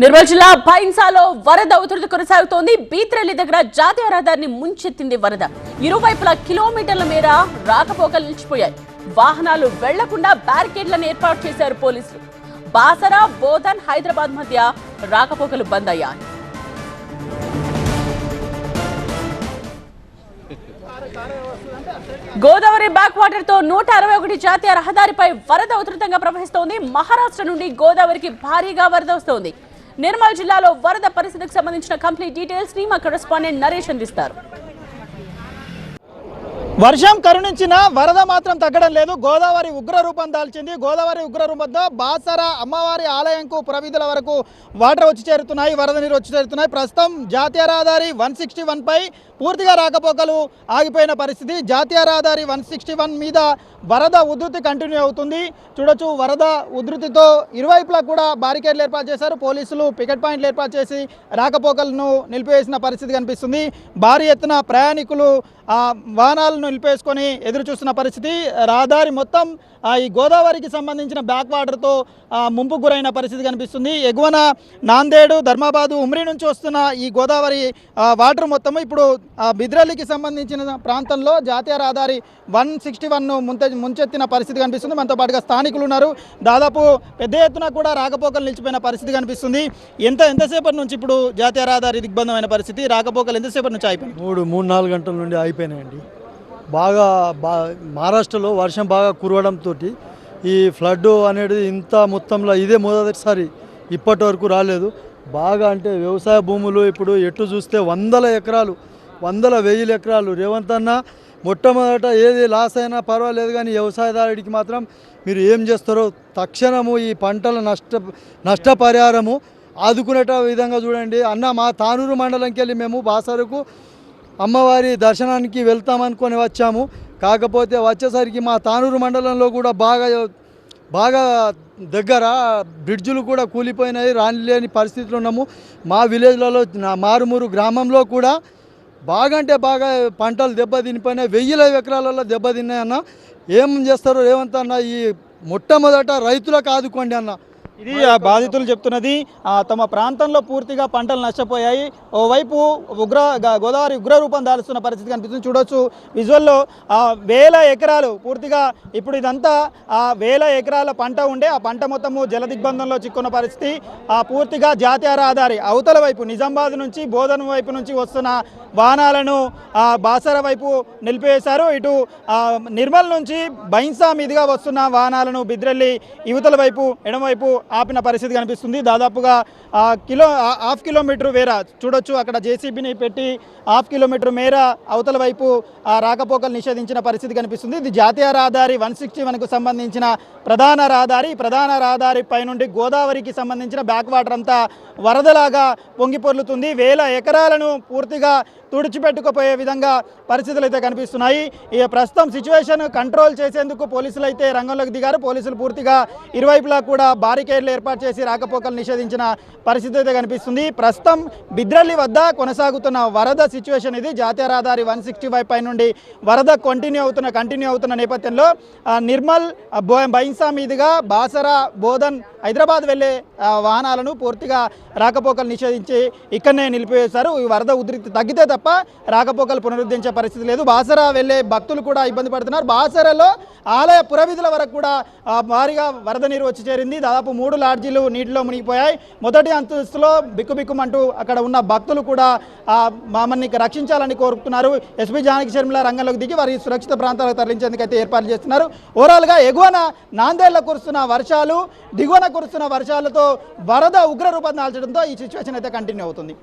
నిర్మల్ జిల్లా భైన్సాలో వరద ఉధృతి కొనసాగుతోంది. బీత్రెల్లి దగ్గర జాతీయ రహదారిని ముంచెత్తింది వరద. ఇరువైపులా కిలోమీటర్ల మేర రాకపోకలు నిలిచిపోయాయి. వాహనాలు వెళ్ళకుండా బ్యారికేడ్లను ఏర్పాటు చేశారు పోలీసులు. బాసరా బోధన్ హైదరాబాద్ మధ్య రాకపోకలు బంద్ అయ్యాయి. గోదావరి బ్యాక్ వాటర్తో నూట అరవై ఒకటి జాతీయ రహదారిపై వరద ఉధృతంగా ప్రవహిస్తోంది. మహారాష్ట్ర నుండి గోదావరికి భారీగా వరద వస్తోంది. నిర్మల్ జిల్లాలో వరద పరిస్థితికి సంబంధించిన కంప్లీట్ డీటెయిల్స్ని మా కరెస్పాండెంట్ నరేష్ అందిస్తారు. వర్షం కరుణించిన వరద మాత్రం తగ్గడం లేదు. గోదావరి ఉగ్ర రూపం దాల్చింది. గోదావరి ఉగ్ర రూపంతో బాసర అమ్మవారి ఆలయంకు పురవీధుల వరకు వాటర్ వచ్చి చేరుతున్నాయి వరద నీరు వచ్చి చేరుతున్నాయి. ప్రస్తుతం జాతీయ రహదారి వన్ సిక్స్టీ పై పూర్తిగా రాకపోకలు ఆగిపోయిన పరిస్థితి. జాతీయ రహదారి వన్ సిక్స్టీ వన్ మీద వరద ఉధృతి కంటిన్యూ అవుతుంది. చూడొచ్చు వరద ఉధృతితో ఇరువైపులా కూడా బారికేడ్లు ఏర్పాటు చేశారు. పోలీసులు పికెట్ పాయింట్లు ఏర్పాటు చేసి రాకపోకలను నిలిపివేసిన పరిస్థితి కనిపిస్తుంది. భారీ ఎత్తున ప్రయాణికులు ఆ వాహనాలను నిలిపేసుకొని ఎదురు చూస్తున్న పరిస్థితి. రహదారి మొత్తం ఈ గోదావరికి సంబంధించిన బ్యాక్ వాటర్తో ముంపు గురైన పరిస్థితి కనిపిస్తుంది. ఎగువన నాందేడు ధర్మాబాదు ఉమ్రి నుంచి వస్తున్న ఈ గోదావరి వాటర్ మొత్తం ఇప్పుడు బిద్రలికి బిద్రల్లికి సంబంధించిన ప్రాంతంలో జాతీయ రహదారి వన్ సిక్స్టీ వన్ ముంచె ముంచెత్తిన పరిస్థితి కనిపిస్తుంది. మనతో పాటుగా స్థానికులు ఉన్నారు. దాదాపు పెద్ద ఎత్తున కూడా రాకపోకలు నిలిచిపోయిన పరిస్థితి కనిపిస్తుంది. ఎంత ఎంతసేపటి నుంచి ఇప్పుడు జాతీయ రహదారి దిగ్బంధమైన పరిస్థితి? రాకపోకలు ఎంతసేపటి నుంచి అయిపోయింది మూడు మూడు నాలుగు గంటల నుండి అయిపోయినాయండి బాగా బా మహారాష్ట్రలో వర్షం బాగా కురవడంతో ఈ ఫ్లడ్ అనేది ఇంత మొత్తంలో ఇదే మొదటిసారి ఇప్పటి వరకు రాలేదు. బాగా అంటే వ్యవసాయ భూములు ఇప్పుడు ఎటు చూస్తే వందల ఎకరాలు వందల వెయ్యిల ఎకరాలు. రేవంత్ అన్న మొట్టమొదట ఏది లాస్ అయినా పర్వాలేదు కానీ వ్యవసాయదారుడికి మాత్రం మీరు ఏం చేస్తారో తక్షణము ఈ పంటల నష్ట నష్టపరిహారము ఆదుకునేట విధంగా చూడండి. అన్న మా తానూరు మండలంకి వెళ్ళి మేము బాసరకు అమ్మవారి దర్శనానికి వెళ్తామనుకొని వచ్చాము. కాకపోతే వచ్చేసరికి మా తానూరు మండలంలో కూడా బాగా బాగా దగ్గర బ్రిడ్జులు కూడా కూలిపోయినాయి రానిలేని పరిస్థితులు ఉన్నాము. మా విలేజ్లలో నా మారుమూరు గ్రామంలో కూడా బాగా అంటే బాగా పంటలు దెబ్బతినిపోయినాయి. వెయ్యిల ఎకరాలలో దెబ్బతిన్నాయి అన్న. ఏం చేస్తారో రేవంత్ అన్న ఈ మొట్టమొదట రైతులకు ఆదుకోండి అన్న. ఇది బాధితులు చెప్తున్నది. తమ ప్రాంతంలో పూర్తిగా పంటలు నష్టపోయాయి. ఓవైపు ఉగ్ర గోదావరి ఉగ్ర రూపం దాల్చుతున్న పరిస్థితి కనిపిస్తుంది. చూడొచ్చు. విజువల్లో వేల ఎకరాలు పూర్తిగా ఇప్పుడు ఇదంతా ఆ వేల ఎకరాల పంట ఉండే ఆ పంట మొత్తము జల దిగ్బంధంలో చిక్కున్న పరిస్థితి. ఆ పూర్తిగా జాతీయ రహదారి అవతల వైపు నిజామాబాద్ నుంచి బోధన వైపు నుంచి వస్తున్న వాహనాలను ఆ, బాసర వైపు నిలిపివేశారు ఇటు నిర్మల్ నుంచి బైన్సా మీదుగా వస్తున్న వాహనాలను బిద్రెల్లి యువతల వైపు ఎడమవైపు ఆపిన పరిస్థితి కనిపిస్తుంది. దాదాపుగా కిలో హాఫ్ కిలోమీటర్ వేర చూడొచ్చు. అక్కడ జేసీబీని పెట్టి హాఫ్ కిలోమీటర్ మేర అవతల వైపు రాకపోకలు నిషేధించిన పరిస్థితి కనిపిస్తుంది. ఇది జాతీయ రహదారి వన్ సిక్స్టీ వన్కు సంబంధించిన ప్రధాన రహదారి. ప్రధాన రహదారి పైనుండి గోదావరికి సంబంధించిన బ్యాక్ వాటర్ అంతా వరదలాగా పొంగిపొర్లుతుంది. వేల ఎకరాలను పూర్తిగా తుడిచిపెట్టుకుపోయే విధంగా పరిస్థితులు అయితే కనిపిస్తున్నాయి. ఈ ప్రస్తుతం సిచ్యువేషన్ కంట్రోల్ చేసేందుకు పోలీసులు అయితే రంగంలోకి దిగారు. పోలీసులు పూర్తిగా ఇరువైపులా కూడా బారికేడ్లు ఏర్పాటు చేసి రాకపోకలు నిషేధించిన పరిస్థితి అయితే కనిపిస్తుంది. ప్రస్తుతం బిద్రల్లి వద్ద కొనసాగుతున్న వరద సిచ్యువేషన్ ఇది. జాతీయ రహదారి వన్ సిక్స్టీ ఫైవ్ పై నుండి వరద కంటిన్యూ అవుతున్న కంటిన్యూ అవుతున్న నేపథ్యంలో నిర్మల్ బైన్సా మీదుగా బాసరా బోధన్ హైదరాబాద్ వెళ్ళే వాహనాలను పూర్తిగా రాకపోకలు నిషేధించి ఇక్కడనే నిలిపివేశారు. ఈ వరద ఉధృతి తగ్గితే తప్ప రాకపోకలు పునరుద్ధరించే పరిస్థితి లేదు. బాసరా వెళ్ళే భక్తులు కూడా ఇబ్బంది పడుతున్నారు. బాసరలో ఆలయ పురవిధుల వరకు కూడా భారీగా వరద నీరు వచ్చి చేరింది. దాదాపు మూడు లాడ్జీలు నీటిలో మునిగిపోయాయి. మొదటి అంతస్తులో బిక్కుబిక్కుమంటూ అక్కడ ఉన్న భక్తులు కూడా ఆ, మమ్మల్ని రక్షించాలని కోరుతున్నారు ఎస్పీ జానకి శర్మిల రంగంలోకి దిగి వారి సురక్షిత ప్రాంతాలకు తరలించేందుకు అయితే ఏర్పాట్లు చేస్తున్నారు. ఓవరాల్గా ఎగువన నాందేళ్ళ కురుస్తున్న వర్షాలు దిగువన కురుస్తున్న వర్షాలతో వరద ఉగ్ర రూపం దాల్చడంతో ఈ సిచ్యువేషన్ అయితే కంటిన్యూ అవుతుంది.